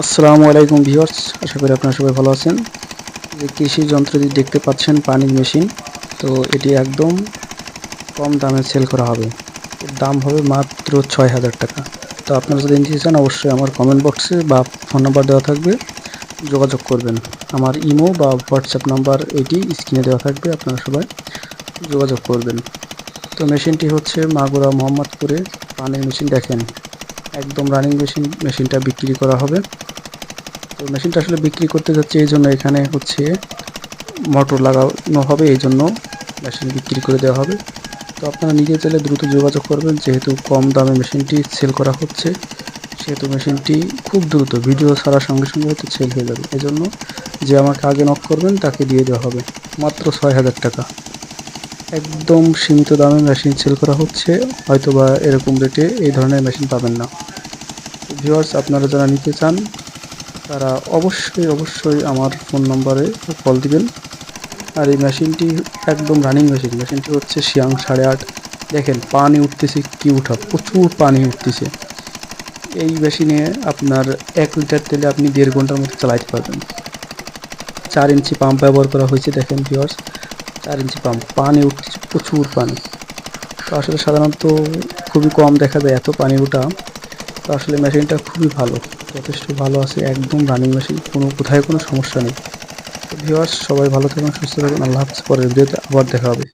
আসসালামু আলাইকুম ভিউয়ার্স, আশা করি আপনারা সবাই ভালো আছেন। যে কৃষি যন্ত্রটি দেখতে পাচ্ছেন, পানির মেশিন, তো এটি একদম কম দামে সেল করা হবে। এর দাম হবে মাত্র ছয় হাজার টাকা। তো আপনারা যদি নিতে চান, অবশ্যই আমার কমেন্ট বক্সে বা ফোন নাম্বার দেওয়া থাকবে, যোগাযোগ করবেন। আমার ইমো বা হোয়াটসঅ্যাপ নাম্বার এটি স্ক্রিনে দেওয়া থাকবে, আপনারা সবাই যোগাযোগ করবেন। তো মেশিনটি হচ্ছে মাগুরা মোহাম্মদপুরে পানির মেশিন, দেখেন। একদম রানিং মেশিন মেশিনটা বিক্রি করা হবে। তো মেশিনটা আসলে বিক্রি করতে যাচ্ছে এই জন্য এখানে হচ্ছে মোটর লাগানো হবে, এই জন্য মেশিন বিক্রি করে দেওয়া হবে। তো আপনারা নিজে চাইলে দ্রুত যোগাযোগ করবেন, যেহেতু কম দামে মেশিনটি সেল করা হচ্ছে, সেহেতু মেশিনটি খুব দ্রুত ভিডিও ছাড়ার সঙ্গে সঙ্গে হয়তো সেল হয়ে যাবে। এই জন্য যে আমাকে আগে নক করবেন, তাকে দিয়ে দেওয়া হবে। মাত্র ছয় হাজার টাকা। একদম সীমিত দামে মেশিন সেল করা হচ্ছে। হয়তো বা এরকম রেটে এই ধরনের মেশিন পাবেন না। ভিউয়ার্স আপনারা যারা নিতে চান, তারা অবশ্যই অবশ্যই আমার ফোন নম্বরে কল দিবেন। আর এই মেশিনটি একদম রানিং মেশিন মেশিনটি হচ্ছে শিয়াং সাড়ে আট। দেখেন, পানি উঠতেছে কি উঠা প্রচুর পানি উঠতেছে। এই মেশিনে আপনার এক লিটার তেলে আপনি দেড় ঘণ্টার মতো চালাইতে পারবেন। চার ইঞ্চি পাম্প ব্যবহার করা হয়েছে, দেখেন ভিউয়ার্স চার ইঞ্চি পাম্প পানি উঠছে, প্রচুর পানি। তো আসলে সাধারণত খুবই কম দেখা যায় এত পানি ওঠা। তো আসলে মেশিনটা খুবই ভালো, যথেষ্ট ভালো আছে, একদম রানিং মেশিন কোনো, কোথায় কোনো সমস্যা নেই। তো ভিউয়ার্স সবাই ভালো থাকুন সুস্থ থাকুন আল্লাহ হাফিজ, পরের ভিডিওতে আবার দেখা হবে।